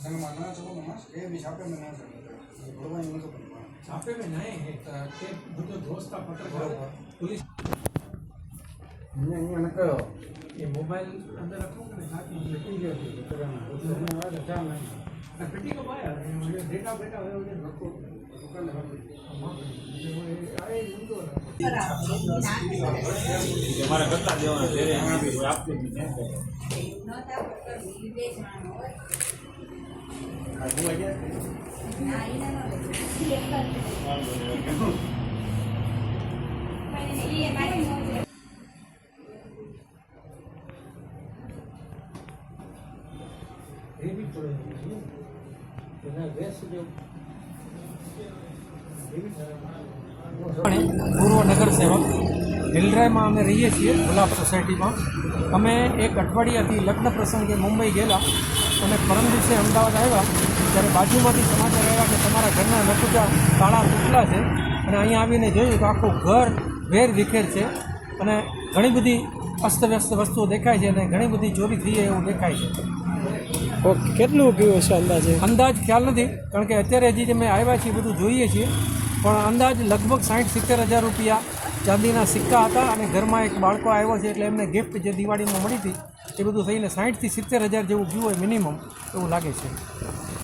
मनाना चाहो नमाज ये भी छापे में ना चले बड़वा छापे में नहीं के बुद्ध दोस्त पत्रकार पुलिस અહીંયા અહીંયા ન કયો એ મોબાઈલ અંદર રાખો ને હાથમાં લખી ગયો છે બકરામાં એટલે જામ નહીં આ પેટી કો પાયા ડેટા બેટા હોય રખો દુકાન રાખો મારે કરતા દેવાના ત્યારે એમાં બી આપતી જ નથી ડેબિટ પડે એના ગેસ જો ડેબિટ પૂર્વ નગરસેવક હિલરાયમાં અમે રહીએ છીએ ગુલાબ સોસાયટીમાં. અમે એક અઠવાડિયાથી લગ્ન પ્રસંગે મુંબઈ ગયેલા અને પરમ દિવસે અમદાવાદ આવ્યા. ત્યારે બાજુમાંથી સમાચાર આવ્યા કે તમારા ઘરના નકુચા તાળા તૂટલા છે અને અહીંયા આવીને જોયું તો આખું ઘર વેર વિખેર છે અને ઘણી બધી અસ્તવ્યસ્ત વસ્તુઓ દેખાય છે અને ઘણી બધી ચોરી થઈ એવું દેખાય છે. ઓકે કેટલું ગયું હશે અંદાજે? અંદાજ ખ્યાલ નથી કારણ કે અત્યારે હજી જે અમે આવ્યા છીએ બધું જોઈએ છીએ. પણ અંદાજ લગભગ સાઠ સિત્તેર હજાર રૂપિયા ચાંદીના સિક્કા હતા અને ઘરમાં એક બાળકો આવ્યો છે એટલે એમને ગિફ્ટ જે દિવાળીમાં મળી હતી એ બધું થઈને સાઠથી સિત્તેર હજાર જેવું ગયું હોય મિનિમમ એવું લાગે છે.